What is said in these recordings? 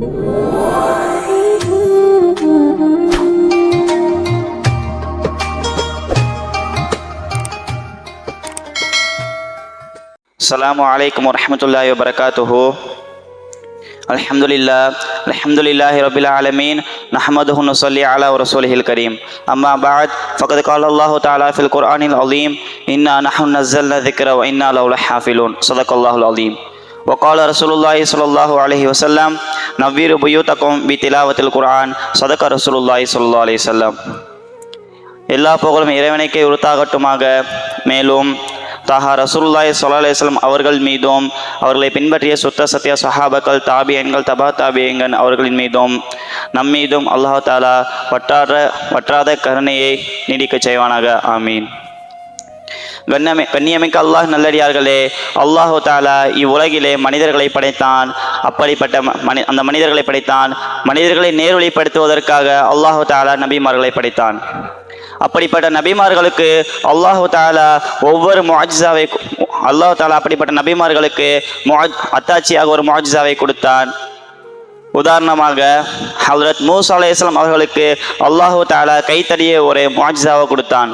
السلام عليكم ورحمة الله وبركاته. الحمد لله الحمد لله رب العالمين نحمده ونصلي على رسوله الكريم. أما بعد فقد قال الله تعالى في القرآن العظيم إنا نحن نزلنا الذكر وإنا له لحافظون صدق الله العظيم. وقال رسول الله صلى الله عليه وسلم نوير بيوتكم بتلاوة القرآن صدق رسول الله صلى الله عليه وسلم எல்லா புகழும் இறைவனுக்கே உருத்தாகட்டுமாக மேலும் தாஹா ரசூலுல்லாஹி ஸல்லல்லாஹு அலைஹி வஸல்லம் அவர்கள் மீதும் அவர்களை பின்பற்றிய சுத்த சத்திய சஹாபாக்கள் தாபியன்கள் தபா தாபியங்கள் அவர்களின் மீதும் நம் மீதும் அல்லாஹ் தாலா வற்றாத வற்றாத கருணையை நீடிக்கச் செய்வானாக ஆமீன் வெண்ணமை கண்ணியமிக்க அல்லாஹ் நல்லடியார்களே. அல்லாஹு தாலா இவ்வுலகிலே மனிதர்களை படைத்தான். அப்படிப்பட்ட ம- மனி அந்த மனிதர்களை படைத்தான். மனிதர்களை நேர்வழிப்படுத்துவதற்காக அல்லாஹு தாலா நபிமார்களை படைத்தான். அப்படிப்பட்ட நபிமார்களுக்கு அல்லாஹு தாலா ஒவ்வொரு முஆஜிசாவை அல்லாஹு தாலா அப்படிப்பட்ட நபிமார்களுக்கு முஆஜ் அத்தாட்சியாக ஒரு முஆஜிசாவை கொடுத்தான். உதாரணமாக ஹல்ரத் மூசா அலையாம் அவர்களுக்கு அல்லாஹு தாலா கைத்தடிய ஒரு மாஜிசாவை கொடுத்தான்.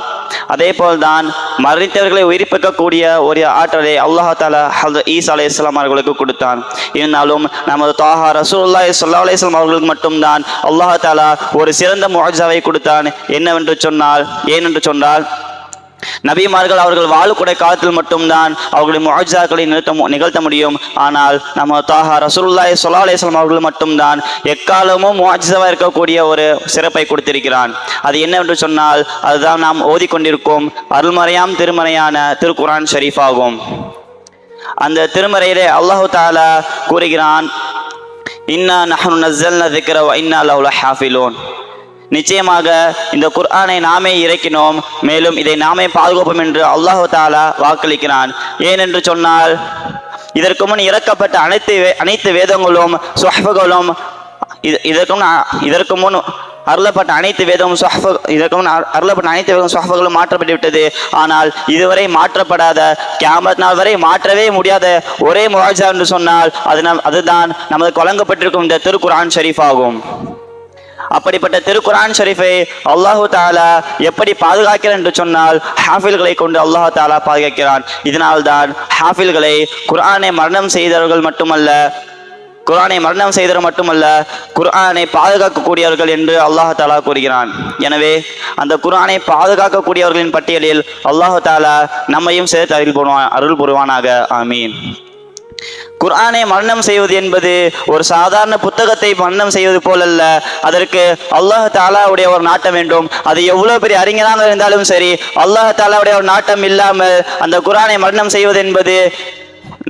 அதே போல்தான் மரணித்தவர்களை உயிர்ப்பிக்கக்கூடிய ஒரு ஆற்றலை அல்லாஹ் தாலா ஹல்ரத் ஈசா அலையாம் அவர்களுக்கு கொடுத்தான். இருந்தாலும் நமது தாஹா ரசூல்லா சொல்லா அலே இஸ்லாம் அவர்களுக்கு மட்டும்தான் அல்லாஹ் தாலா ஒரு சிறந்த முஆஜிசாவை கொடுத்தான். என்னவென்று சொன்னால் ஏனென்று சொன்னால் நபிமார்கள் அவர்கள் வாழக்கூடிய காலத்தில் மட்டும்தான் அவர்களுடைய முஹாஜாக்களை நிறுத்த மு- நிகழ்த்த முடியும். ஆனால் நம்ம தாஹா ரசூல்லாய் சொல்லா அலைஹி அவர்கள் மட்டும்தான் எக்காலமும் முஹாஜாவாக இருக்கக்கூடிய ஒரு சிறப்பை கொடுத்திருக்கிறான். அது என்னவென்று சொன்னால் அதுதான் நாம் ஓதிக்கொண்டிருக்கும் அருள்மறையாம் திருமறையான திருக்குரான் ஷரீஃப் ஆகும் அந்த திருமறையிலே அல்லாஹு தாலா கூறுகிறான் இன்னா நஹனு நஸ்ஸல்னா திக்ர வ இன்னா லஹு லஹாஃபிலூன். நிச்சயமாக இந்த குர்ஆனை நாமே இறக்கினோம் மேலும் இதை நாமே பாதுகாப்போம் என்று அல்லாஹு தாலா வாக்களிக்கிறான். ஏனென்று சொன்னால் இதற்கு முன் இறக்கப்பட்ட அனைத்து அனைத்து வேதங்களும் சுஹ்புகளும் இது இதற்கு முன் இதற்கு முன் அருளப்பட்ட அனைத்து வேதமும் சுஹ்ப இதற்கு முன் அருளப்பட்ட அனைத்து வேதம் சுஹ்புகளும் மாற்றப்பட்டு விட்டது ஆனால் இதுவரை மாற்றப்படாத கேமத் நாள் வரை மாற்றவே முடியாத ஒரே முவாஜா என்று சொன்னால் அது நம் அதுதான் நமது வழங்கப்பட்டிருக்கும் இந்த திருக்குரான் ஷெரீஃப் ஆகும். அப்படிப்பட்ட திருக்குரான் ஷரீஃபை அல்லாஹு தாலா எப்படி பாதுகாக்கிறான் என்று சொன்னால் ஹாஃபில்களை கொண்டு அல்லாஹு தாலா பாதுகாக்கிறான். இதனால்தான் ஹாஃபில்களை குர்ஆனை மரணம் செய்தவர்கள் மட்டுமல்ல குரானை மரணம் செய்தவர் மட்டுமல்ல குர்ஆனை பாதுகாக்கக்கூடியவர்கள் என்று அல்லாஹ் தாலா கூறுகிறான். எனவே அந்த குர்ஆனை பாதுகாக்கக்கூடியவர்களின் பட்டியலில் அல்லாஹு தாலா நம்மையும் சேர்த்து அருள் புரிவான் அருள் புரிவானாக. ஆமீன். குர்ஆனை மரணம் செய்வது என்பது ஒரு சாதாரண புத்தகத்தை மரணம் செய்வது போலல்ல. அதற்கு அல்லாஹ் தாலாவுடைய ஒரு நாட்டம் வேண்டும். அது எவ்வளவு பெரிய அறிஞராக இருந்தாலும் சரி அல்லாஹ் தாலாவுடைய ஒரு நாட்டம் இல்லாமல் அந்த குரானை மரணம் செய்வது என்பது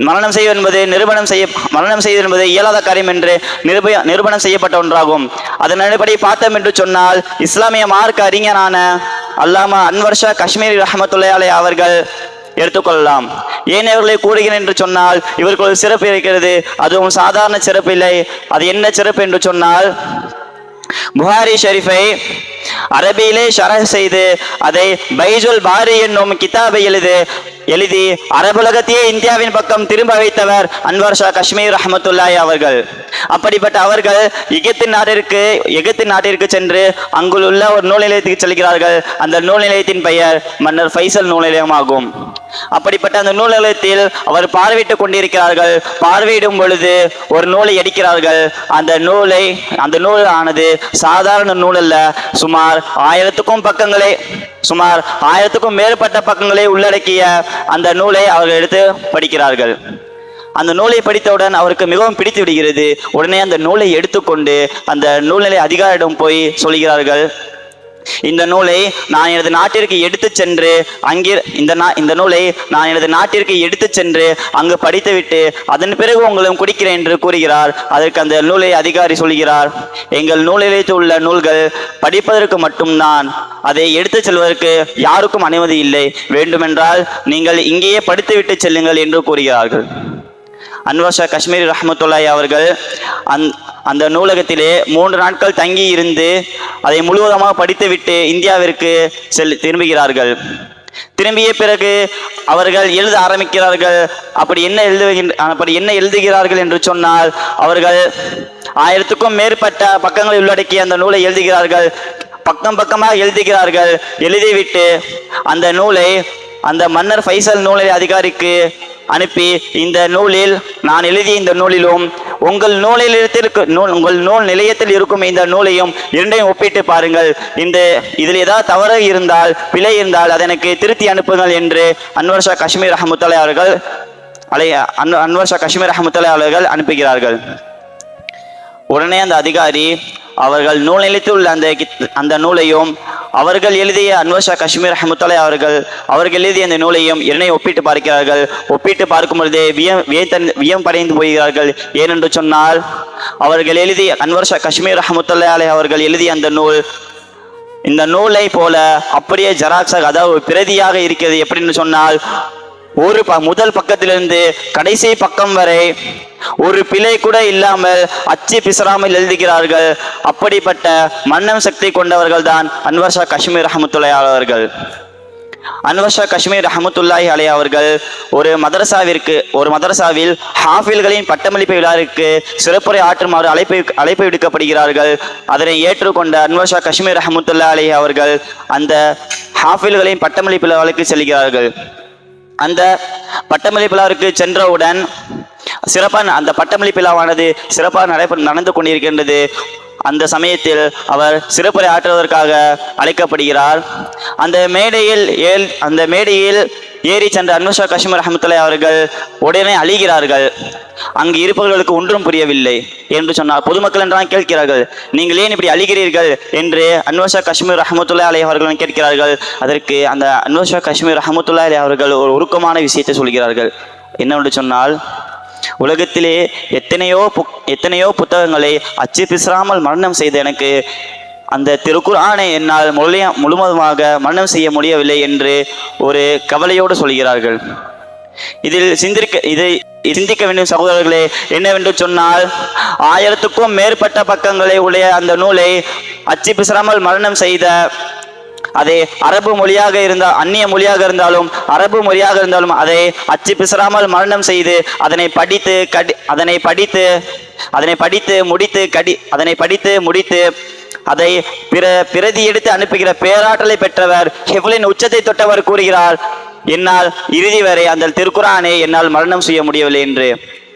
மரணம் செய்வது என்பது நிரூபணம் செய்ய மரணம் செய்வது என்பது இயலாத காரியம் என்று நிரூப நிரூபணம் செய்யப்பட்ட ஒன்றாகும். அதன் அடிப்படை பார்த்தோம் என்று சொன்னால் இஸ்லாமிய மார்க்க அறிஞரான அல்லாமா அன்வர்ஷா காஷ்மீர் காஷ்மீரி ரஹமத்துல்லாலே அவர்கள் எடுத்துக்கொள்ளலாம். ஏன் இவர்களை கூடுகிறேன் என்று சொன்னால் இவருக்கு ஒரு சிறப்பு இருக்கிறது. அதுவும் சாதாரண சிறப்பு இல்லை. அது என்ன சிறப்பு என்று சொன்னால் புகாரி ஷெரீஃபை அரபியிலே ஷரஹ் செய்து அதை பைஜுல் பாரி என்னும் கிதாபை எழுது எழுதி அரபுலகத்தையே இந்தியாவின் பக்கம் திரும்ப வைத்தவர் அன்வர் ஷா காஷ்மீர் அஹமத்துல்லாய் அவர்கள். அப்படிப்பட்ட அவர்கள் எகிப்து நாட்டிற்கு எகிப்து நாட்டிற்கு சென்று அங்குள்ள ஒரு நூல் நிலையத்துக்கு செல்கிறார்கள். அந்த நூல் நிலையத்தின் பெயர் மன்னர் ஃபைசல் நூல் நிலையமாகும் அப்படிப்பட்ட அந்த நூல் நிலையத்தில் அவர் பார்வையிட்டுக் கொண்டிருக்கிறார்கள். பார்வையிடும் பொழுது ஒரு நூலை அடிக்கிறார்கள் அந்த நூலை அந்த நூல் ஆனது சாதாரண நூல் அல்ல சுமார் ஆயிரத்துக்கும் பக்கங்களே சுமார் ஆயிரத்துக்கும் மேற்பட்ட பக்கங்களை உள்ளடக்கிய அந்த நூலை அவர்கள் எடுத்து படிக்கிறார்கள். அந்த நூலை படித்தவுடன் அவருக்கு மிகவும் பிடித்து விடுகிறது. உடனே அந்த நூலை எடுத்துக்கொண்டு அந்த நூல்நிலை அதிகாரியிடம் போய் சொல்கிறார்கள் இந்த நூலை நான் எனது நாட்டிற்கு எடுத்து சென்று அங்கே இந்த நா இந்த நூலை நான் எனது நாட்டிற்கு எடுத்துச் சென்று அங்கு படித்துவிட்டு அதன் பிறகு உங்களும் குடிக்கிறேன் என்று கூறுகிறார். அதற்கு அந்த நூலை அதிகாரி சொல்கிறார் எங்கள் நூலில் உள்ள நூல்கள் படிப்பதற்கு மட்டும்தான் அதை எடுத்துச் செல்வதற்கு யாருக்கும் அனுமதி இல்லை. வேண்டுமென்றால் நீங்கள் இங்கேயே படித்துவிட்டு செல்லுங்கள் என்று கூறுகிறார்கள். அன்வாஷா காஷ்மீர் காஷ்மீரி ரஹமத்துல்லாய் அவர்கள் அந் அந்த நூலகத்திலே மூன்று நாட்கள் தங்கி இருந்து அதை முழுவதுமாக படித்துவிட்டு இந்தியாவிற்கு செல் திரும்புகிறார்கள். திரும்பிய பிறகு அவர்கள் எழுத ஆரம்பிக்கிறார்கள். அப்படி என்ன எழுதுகின்ற அப்படி என்ன எழுதுகிறார்கள் என்று சொன்னால் அவர்கள் ஆயிரத்துக்கும் மேற்பட்ட பக்கங்களை உள்ளடக்கிய அந்த நூலை எழுதுகிறார்கள். பக்கம் பக்கமாக எழுதுகிறார்கள். எழுதிவிட்டு அந்த நூலை அந்த மன்னர் ஃபைசல் நூலை அதிகாரிக்கு அனுப்பி இந்த நூலில் நான் எழுதிய இந்த நூலிலும் உங்கள் நூலில் நூல் உங்கள் நூல் நிலையத்தில் இருக்கும் இந்த நூலையும் இரண்டையும் ஒப்பிட்டு பாருங்கள். இந்த இதில் ஏதாவது தவறு இருந்தால் பிழை இருந்தால் அதை எனக்கு திருத்தி அனுப்புங்கள் என்று அன்வர் ஷா காஷ்மீர் அஹமத்துல்லா அவர்கள் அலை அன் அன்வர் ஷா காஷ்மீர் அஹமத்துல்லா அவர்கள் அனுப்புகிறார்கள். உடனே அந்த அதிகாரி அவர்கள் நூல் நிலைத்துள்ள அந்த கித்- அந்த நூலையும் அவர்கள் எழுதிய அன்வர்ஷா காஷ்மீர் அஹமுத்தலை அவர்கள் அவர்கள் எழுதிய அந்த நூலையும் இரண்டையும் ஒப்பிட்டு பார்க்கிறார்கள். ஒப்பிட்டு பார்க்கும் பொழுதே வியம் வியத்தன் வியம் படைந்து போகிறார்கள். ஏனென்று சொன்னால் அவர்கள் எழுதிய அன்வர்ஷா காஷ்மீர் அஹமத்துல்லா அவர்கள் எழுதிய அந்த நூல் இந்த நூலை போல அப்படியே ஜெராக்ஸாக அதாவது பிரதியாக இருக்கிறது. எப்படின்னு சொன்னால் ஒரு ப முதல் பக்கத்திலிருந்து கடைசி பக்கம் வரை ஒரு பிழை கூட இல்லாமல் அச்சு பிசராமல் எழுதுகிறார்கள். அப்படிப்பட்ட மன்னம் சக்தி கொண்டவர்கள் தான் அன்வர்ஷா காஷ்மீர் அஹமத்துல்லா அவர்கள். அன்வர்ஷா காஷ்மீர் அஹமத்துல்லாஹி அலை அவர்கள் ஒரு மதரசாவிற்கு ஒரு மதரசாவில் ஹாஃபில்களின் பட்டமளிப்பு விழாவிற்கு சிறப்புரை ஆற்றுமாறு அழைப்பு அழைப்பு விடுக்கப்படுகிறார்கள். அதனை ஏற்றுக்கொண்ட அன்வர்ஷா காஷ்மீர் அஹமத்துல்லா அலை அவர்கள் அந்த ஹாஃபில்களின் பட்டமளிப்பு விழாவிற்கு செல்கிறார்கள். அந்த பட்டமளிப்பிழாவிற்கு சென்றவுடன் சிறப்பான அந்த பட்டமளிப்பு விழாவானது சிறப்பாக நடைபெற நடந்து கொண்டிருக்கின்றது. அந்த சமயத்தில் அவர் சிறப்புரை ஆற்றுவதற்காக அழைக்கப்படுகிறார். அந்த மேடையில் ஏல் அந்த மேடையில் ஏறி சென்ற அன்வஷா காஷ்மீர் அஹமத்துல்லா அவர்கள் உடனே அழிகிறார்கள். அங்கு இருப்பவர்களுக்கு ஒன்றும் புரியவில்லை என்று சொன்னார். பொதுமக்கள் என்றால் கேட்கிறார்கள். நீங்கள் ஏன் இப்படி அழிகிறீர்கள் என்று அன்வஷா காஷ்மீர் ரஹமத்துல்லா அலி அவர்கள் கேட்கிறார்கள். அதற்கு அந்த அன்வஷா காஷ்மீர் ரஹமத்துல்லா அலி அவர்கள் ஒரு உருக்கமான விஷயத்தை சொல்கிறார்கள். என்னவென்று சொன்னால் உலகத்திலே எத்தனையோ புக் எத்தனையோ புத்தகங்களை அச்சு பிசராமல் மரணம் செய்த எனக்கு அந்த திருக்குர்ஆனை என்னால் முழுமைய முழுவதுமாக மரணம் செய்ய முடியவில்லை என்று ஒரு கவலையோடு சொல்கிறார்கள். இதில் சிந்திக்க இதை சிந்திக்க வேண்டும் சகோதரர்களே. என்னவென்று சொன்னால் ஆயிரத்துக்கும் மேற்பட்ட பக்கங்களை உடைய அந்த நூலை அச்சு பிசராமல் மரணம் செய்த அதை அரபு மொழியாக இருந்தால் அந்நிய மொழியாக இருந்தாலும் அரபு மொழியாக இருந்தாலும் அதை அச்சு பிசராமல் மரணம் செய்து அதனை படித்து கடி அதனை படித்து அதனை படித்து முடித்து கடி அதனை படித்து முடித்து அதை பிற பிரதி எடுத்து அனுப்புகிற பேராற்றலை பெற்றவர் ஹெவ்லின் உச்சத்தை தொட்டவர் கூறுகிறார் என்னால் இறுதி வரை அந்த திருக்குறானை என்னால் மரணம் செய்ய முடியவில்லை என்று.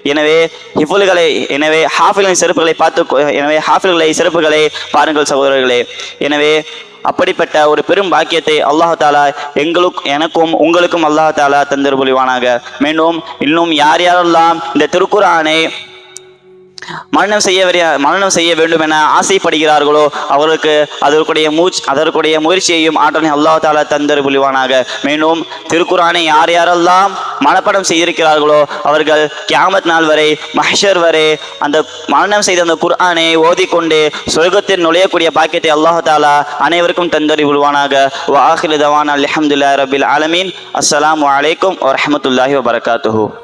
எனவே ஹிஃபுல்களை எனவே ஹாஃபிலின் சிறப்புகளை பார்த்து எனவே ஹாஃபில்களை சிறப்புகளை பாருங்கள் சகோதரர்களே. எனவே அப்படிப்பட்ட ஒரு பெரும் பாக்கியத்தை அல்லாஹ் தாலா எங்களுக்கும் எனக்கும் உங்களுக்கும் அல்லாஹ் தாலா தந்தர் மீண்டும் இன்னும் யார் யாரெல்லாம் இந்த திருக்குறானை மரணம் செய்ய வரிய- மரணம் செய்ய வேண்டும் என ஆசைப்படுகிறார்களோ அவர்களுக்கு அதற்குடைய மூச் அதற்குடைய முயற்சியையும் ஆற்றலை அல்லாஹ் தாலா தந்தர் புலிவானாக மேலும் திருக்குறானை யார் யாரெல்லாம் மனப்படம் செய்திருக்கிறார்களோ அவர்கள் கியாமத் நாள் வரை மஹர் வரை அந்த மரணம் செய்த அந்த குர்ஆனை ஓதிக்கொண்டு சொர்க்கத்தில் நுழையக்கூடிய பாக்கியத்தை அல்லாஹ் தாலா அனைவருக்கும் தந்தறி புரிவானாக. வாஹில் ஆஹிரு தவான் அல்ஹம்துலில்லாஹி ரபில் ஆலமீன். அஸ்லாம் அலைக்கும் வரமத்துல்லாஹி வபரகாத்துஹூ.